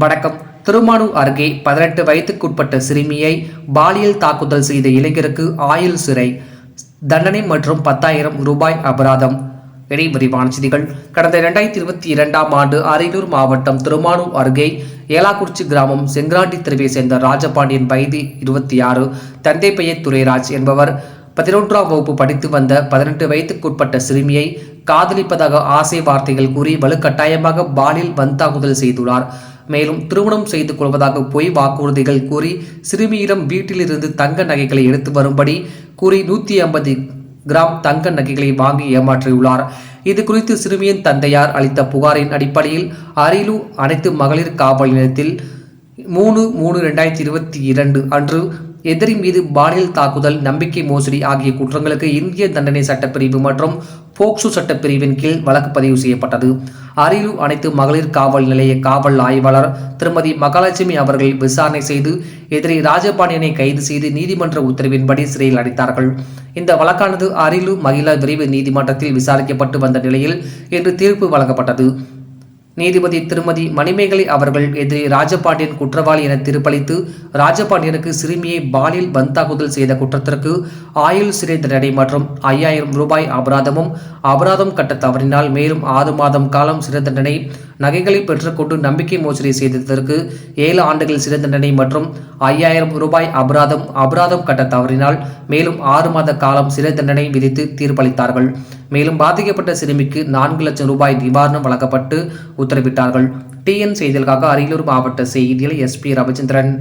வணக்கம். திருமானூர் அருகே பதினெட்டு வயதுக்குட்பட்ட சிறுமியை பாலியல் தாக்குதல் செய்த இளைஞருக்கு ஆயுள் சிறை தண்டனை மற்றும் பத்தாயிரம் ரூபாய் அபராதம். இனி விரிவான செய்திகள். கடந்த இரண்டாயிரத்தி இருபத்தி இரண்டாம் ஆண்டு அரியலூர் மாவட்டம் திருமானூர் அருகே ஏலாக்குறிச்சி கிராமம் செங்கராண்டி தெருவை சேர்ந்த ராஜபாண்டியன் வயது இருபத்தி ஆறு தந்தை பெயர் துரைராஜ் என்பவர் பதினொன்றாம் வகுப்பு படித்து வந்த பதினெட்டு வயதுக்குட்பட்ட சிறுமியை காதலிப்பதாக ஆசை வார்த்தைகள் கூறி வலுக்கட்டாயமாக பாலியல் வந்தாக்குதல் செய்துள்ளார். மேலும் திருமணம் செய்து கொள்வதாக பொய் வாக்குறுதிகள் கூறி சிறுமியிடம் வீட்டிலிருந்து தங்க நகைகளை எடுத்து வரும்படி கூறி நூற்றி ஐம்பது கிராம் தங்க நகைகளை வாங்கி ஏமாற்றியுள்ளார். இது குறித்து சிறுமியின் தந்தையார் அளித்த புகாரின் அடிப்படையில் அரியலூர் அனைத்து மகளிர் காவல் நிலையத்தில் மூணு மூணு ரெண்டாயிரத்தி இருபத்தி இரண்டு அன்று எதிரி மீது பாலியல் தாக்குதல் நம்பிக்கை மோசடி ஆகிய குற்றங்களுக்கு இந்திய தண்டனை சட்டப்பிரிவு மற்றும் போக்சோ சட்டப்பிரிவின் கீழ் வழக்கு பதிவு செய்யப்பட்டது. அரியலூர் அனைத்து மகளிர் காவல் நிலைய காவல் ஆய்வாளர் திருமதி மகாலட்சுமி அவர்கள் விசாரணை செய்து எதிரி ராஜபாண்டியனை கைது செய்து நீதிமன்ற உத்தரவின்படி சிறையில் அடைத்தார்கள். இந்த வழக்கானது அரியலூர் மகிழா விரைவு நீதிமன்றத்தில் விசாரிக்கப்பட்டு வந்த நிலையில் இன்று தீர்ப்பு வழங்கப்பட்டது. நீதிபதி திருமதி மணிமேகலை அவர்கள் எதிரே ராஜபாண்டியன் குற்றவாளி என தீர்ப்பளித்து ராஜபாண்டியனுக்கு சிறுமியை பாலியல் வந்தாக்குதல் செய்த குற்றத்திற்கு ஆயுள் சிறை தண்டனை மற்றும் ஐயாயிரம் ரூபாய் அபராதமும் அபராதம் கட்ட தவறினால் மேலும் ஆறு மாதம் காலம் சிறை தண்டனை நகைகளை பெற்றுக்கொண்டு நம்பிக்கை மோசடி செய்ததற்கு ஏழு ஆண்டுகள் சிறை தண்டனை மற்றும் ஐயாயிரம் ரூபாய் அபராதம் அபராதம் கட்ட தவறினால் மேலும் ஆறு மாத காலம் சிறை தண்டனை விதித்து தீர்ப்பளித்தார்கள். மேலும் பாதிக்கப்பட்ட சிறுமிக்கு நான்கு லட்சம் ரூபாய் நிவாரணம் வழங்கப்பட்டு உத்தரவிட்டார்கள். டிஎன் செய்திகளுக்காக அரியலூர் மாவட்ட செய்தியில் எஸ்பி ரவிச்சந்திரன்.